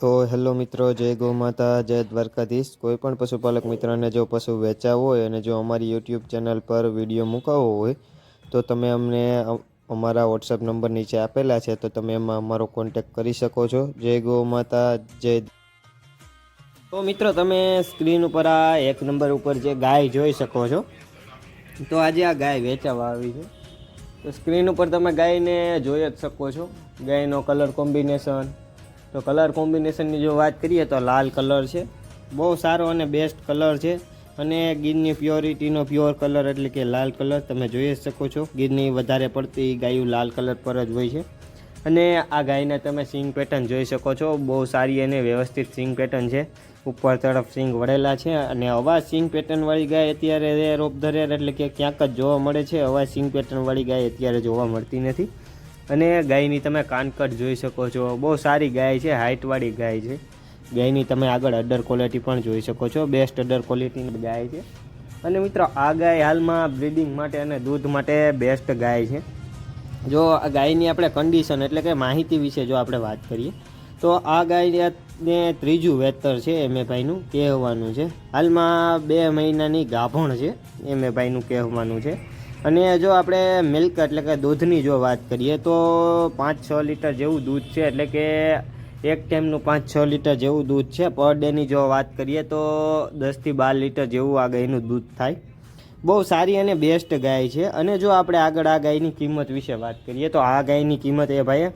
તો હેલો મિત્રો, જય ગૌ માતા જય દ્વારકાધીશ. કોઈ પણ પશુપાલક મિત્રને જો પશુ વેચાવો હોય અને જો અમારી યુટ્યુબ ચેનલ પર વીડિયો મૂકાવવો હોય, તો તમે અમને અમારા વોટ્સઅપ નંબર નીચે આપેલા છે, તો તમે એમાં અમારો કોન્ટેક કરી શકો છો. જય ગૌ માતા જય તો મિત્રો, તમે સ્ક્રીન ઉપર આ એક નંબર ઉપર જે ગાય જોઈ શકો છો. તો આજે આ ગાય વેચાવા આવી છે. તો સ્ક્રીન ઉપર તમે ગાયને જોઈ જ શકો છો. ગાયનો કલર કોમ્બિનેશન તો કલર કોમ્બિનેશનની જો વાત કરીએ તો લાલ કલર છે. બહુ સારો અને બેસ્ટ કલર છે. અને ગીરની પ્યોરિટીનો પ્યોર કલર એટલે કે લાલ કલર તમે જોઈ શકો છો. ગીરની વધારે પડતી ગાયું લાલ કલર પર જ હોય છે. અને આ ગાયને તમે સિંગ પેટર્ન જોઈ શકો છો. બહુ સારી અને વ્યવસ્થિત સિંગ પેટર્ન છે. ઉપર તરફ સિંગ વળેલા છે અને અવાજ સિંગ પેટર્નવાળી ગાય અત્યારે રેર ઓફ એટલે કે ક્યાંક જ જોવા મળે છે. અવાજ સિંગ પેટર્નવાળી ગાય અત્યારે જોવા મળતી નથી. અને ગાયની તમે કાનકટ જોઈ શકો છો. બહુ સારી ગાય છે હાઇટવાળી ગાય છે. ગાયની તમે આગળ અડર ક્વોલિટી પણ જોઈ શકો છો. બેસ્ટ અડર ક્વોલિટીની ગાય છે. અને મિત્રો, આ ગાય હાલમાં બ્રીડિંગ માટે અને દૂધ માટે બેસ્ટ ગાય છે. જો આ ગાયની આપણે કન્ડિશન એટલે કે માહિતી વિશે જો આપણે વાત કરીએ, તો આ ગાયને ત્રીજું વેતર છે એમ ભાઈનું કહેવાનું છે. હાલમાં બે મહિનાની ગાભણ છે એમ ભાઈનું કહેવાનું છે. અને જો આપણે મિલ્ક એટલે કે દૂધની જો વાત કરીએ તો પાંચ છ લીટર જેવું દૂધ છે, એટલે કે એક ટાઈમનું પાંચ છ લીટર જેવું દૂધ છે, પર ડેની જો વાત કરીએ તો દસથી બાર લીટર જેવું આ ગાયનું દૂધ થાય. બહુ સારી અને બેસ્ટ ગાય છે. અને જો આપણે આગળ આ ગાયની કિંમત વિશે વાત કરીએ તો આ ગાયની કિંમત એ ભાઈએ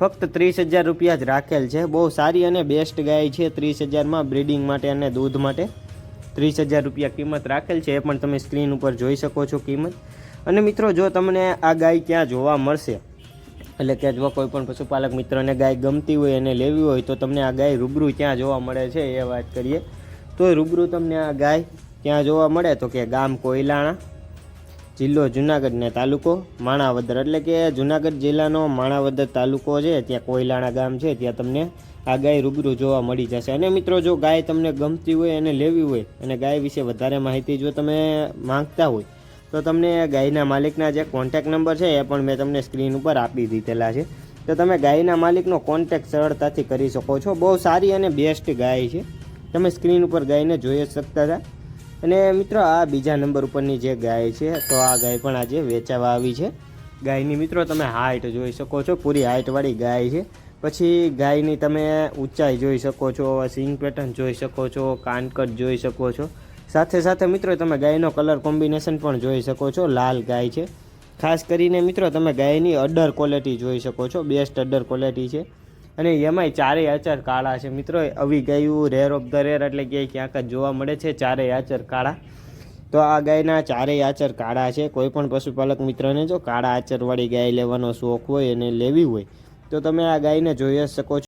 ફક્ત ત્રીસ હજાર રૂપિયા જ રાખેલ છે. બહુ સારી અને બેસ્ટ ગાય છે ત્રીસ હજારમાં બ્રીડિંગ માટે અને દૂધ માટે. ત્રીસ હજાર રૂપિયા કિંમત રાખેલ છે. એ પણ તમે સ્ક્રીન ઉપર જોઈ શકો છો કિંમત. અને મિત્રો, જો તમને આ ગાય ક્યાં જોવા મળશે, એટલે કે જો કોઈ પણ પશુપાલક મિત્રને ગાય ગમતી હોય અને લેવી હોય, તો તમને આ ગાય રૂબરૂ ક્યાં જોવા મળે છે એ વાત કરીએ. તો રૂબરૂ તમને આ ગાય ક્યાં જોવા મળે, તો કે ગામ કોયલાણા, જિલ્લો જુનાગઢને તાલુકો માણાવદર. એટલે કે જુનાગઢ જિલ્લાનો માણાવદર તાલુકો છે, ત્યાં કોયલાણા ગામ છે, ત્યાં તમને આ ગાય રૂબરૂ જોવા મળી જશે. અને મિત્રો, જો ગાય તમને ગમતી હોય અને લેવી હોય, અને ગાય વિશે વધારે માહિતી જો તમે માંગતા હોય તો તમને ગાયના માલિકના જે કોન્ટેક નંબર છે એ પણ મેં તમને સ્ક્રીન ઉપર આપી દીધેલા છે. તો તમે ગાયના માલિકનો કોન્ટેક સરળતાથી કરી શકો છો. બહુ સારી અને બેસ્ટ ગાય છે. તમે સ્ક્રીન ઉપર ગાયને જોઈ જ શકતા હતા. અને મિત્રો, આ બીજા નંબર ઉપરની જે ગાય છે, તો આ ગાય પણ આજે વેચાવા આવી છે. ગાયની મિત્રો, તમે હાઇટ જોઈ શકો છો. પૂરી હાઇટવાળી ગાય છે. પછી ગાયની તમે ઊંચાઈ જોઈ શકો છો, સિંગ પેટર્ન જોઈ શકો છો, કાનકટ જોઈ શકો છો. સાથે સાથે મિત્રો, તમે ગાયનો કલર કોમ્બિનેશન પણ જોઈ શકો છો. લાલ ગાય છે. ખાસ કરીને મિત્રો, તમે ગાયની અડર ક્વોલિટી જોઈ શકો છો. બેસ્ટ અડર ક્વોલિટી છે. અને એમાંય ચારેય આચર કાળા છે. મિત્રો, આવી ગાયું રેર ઓફ ધ રેર એટલે કે ક્યાંક જ જોવા મળે છે. ચારેય આચર કાળા. તો આ ગાયના ચારેય આચર કાળા છે. કોઈ પણ પશુપાલક મિત્રને જો કાળા આચરવાળી ગાય લેવાનો શોખ હોય અને લેવી હોય, તો તમે આ ગાયને જોઈ શકો છો.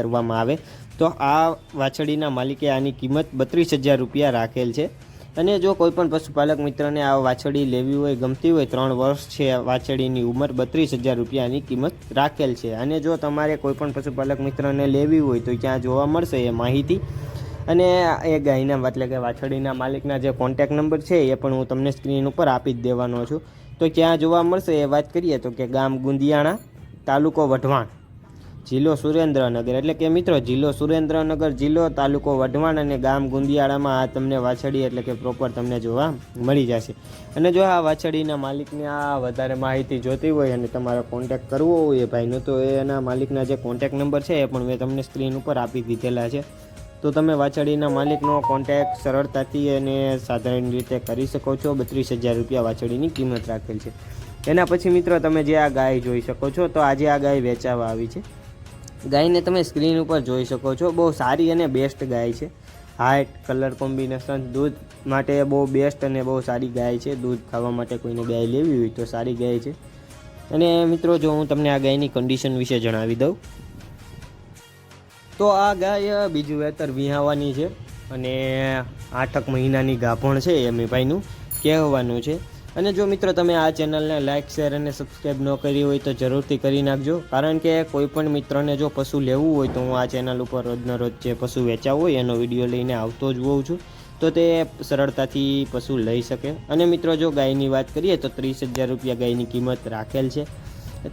કરવામાં આવે. તો આ વાછડીના માલિકે આની કિંમત બત્રીસ હજાર રૂપિયા રાખેલ છે. અને જો કોઈ પણ પશુપાલક મિત્રને આ વાછડી લેવી હોય, ગમતી હોય, ત્રણ વર્ષ છે વાછડીની ઉંમર, બત્રીસ હજાર રૂપિયાની કિંમત રાખેલ છે. અને જો તમારે કોઈ પણ પશુપાલક મિત્રને લેવી હોય, તો ક્યાં જોવા મળશે એ માહિતી. અને એ ગાયના એટલે કે વાછડીના માલિકના જે કોન્ટેક નંબર છે, એ પણ હું તમને સ્ક્રીન ઉપર આપી જ દેવાનો છું. તો ક્યાં જોવા મળશે એ વાત કરીએ તો કે ગામ ગુંદિયાણા, તાલુકો વઢવાણ. જિલ્લો સુરેન્દ્રનગર. એટલે કે મિત્રો, જિલ્લો સુરેન્દ્રનગર જિલ્લો, તાલુકો વઢવાણ અને ગામ ગુંદિયાળામાં આ તમને વાછડી એટલે કે પ્રોપર તમને જોવા મળી જશે. અને જો આ વાછડીના માલિકને આ વધારે માહિતી જોતી હોય અને તમારે કોન્ટેક કરવો હોય ભાઈનો, તો એના માલિકના જે કોન્ટેક નંબર છે એ પણ મેં તમને સ્ક્રીન ઉપર આપી દીધેલા છે. તો તમે વાછડીના માલિકનો કોન્ટેક સરળતાથી અને સાધારણ રીતે કરી શકો છો. બત્રીસ હજાર રૂપિયા વાછડીની કિંમત રાખેલ છે. એના પછી મિત્રો, તમે જે આ ગાય જોઈ શકો છો, તો આજે આ ગાય વેચાવા આવી છે. ગાયને તમે સ્ક્રીન ઉપર જોઈ શકો છો. બહુ સારી અને બેસ્ટ ગાય છે. હાઇટ કલર કોમ્બિનેશન દૂધ માટે બહુ બેસ્ટ અને બહુ સારી ગાય છે. દૂધ ખાવા માટે કોઈને ગાય લેવી હોય તો સારી ગાય છે. અને મિત્રો, જો હું તમને આ ગાયની કન્ડિશન વિશે જણાવી દઉં. તો આ ગાય બીજું વેતર વિહાવાની છે અને આઠક મહિનાની ગાભણ છે એમ ભાઈનું કહેવાનું છે. અને જો મિત્રો તમે આ ચેનલને લાઇક શેર અને સબસ્ક્રાઈબ ન કરી હોય તો જરૂરથી કરી નાખજો. કારણ કે કોઈપણ મિત્રને જો પશુ લેવું હોય તો હું આ ચેનલ ઉપર રોજનો રોજ જે પશુ વેચાવું હોય એનો વીડિયો લઈને આવતો જ હોઉં છું. તો તે સરળતાથી પશુ લઈ શકે. અને મિત્રો જો ગાયની વાત કરીએ તો ત્રીસ હજાર રૂપિયા ગાયની કિંમત રાખેલ છે.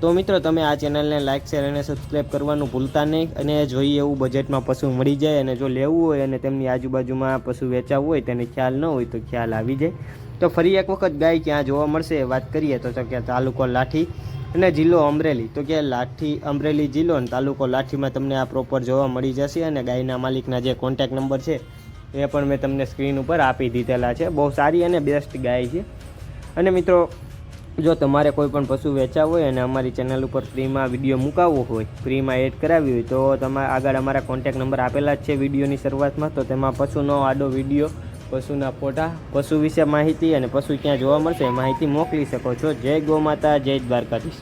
તો મિત્રો તમે આ ચેનલને લાઇક શેર અને સબસ્ક્રાઈબ કરવાનું ભૂલતા નહીં. અને જોઈએ એવું બજેટમાં પશુ મળી જાય અને જો લેવું હોય અને તેમની આજુબાજુમાં પશુ વેચાવવું હોય, તેને ખ્યાલ ન હોય તો ખ્યાલ આવી જાય. તો ફરી એક વખત ગાય ક્યાં જોવા મળશે વાત કરીએ તો કે તાલુકો લાઠી અને જિલ્લો અમરેલી. તો કે લાઠી અમરેલી જિલ્લો અને તાલુકો લાઠીમાં તમને આ પ્રોપર જોવા મળી જશે અને ગાયના માલિકના જે કોન્ટેક નંબર છે એ પણ મેં તમને સ્ક્રીન ઉપર આપી દીધેલા છે. બહુ સારી અને બેસ્ટ ગાય છે. અને મિત્રો, જો તમારે કોઈ પણ પશુ વેચાવ હોય અને અમારી ચેનલ ઉપર ફ્રીમાં વીડિયો મુકાવવો હોય, ફ્રીમાં એડ કરાવી હોય, તો તમારે આગળ અમારા કોન્ટેક નંબર આપેલા જ છે વિડીયોની શરૂઆતમાં. તો તેમાં પશુનો આડો વીડિયો પશુના ફોટા, પશુ વિશે માહિતી અને પશુ ક્યાં જોવા મળશે માહિતી મોકલી શકો છો. જય ગૌ માતા, જય દ્વારકાધીશ.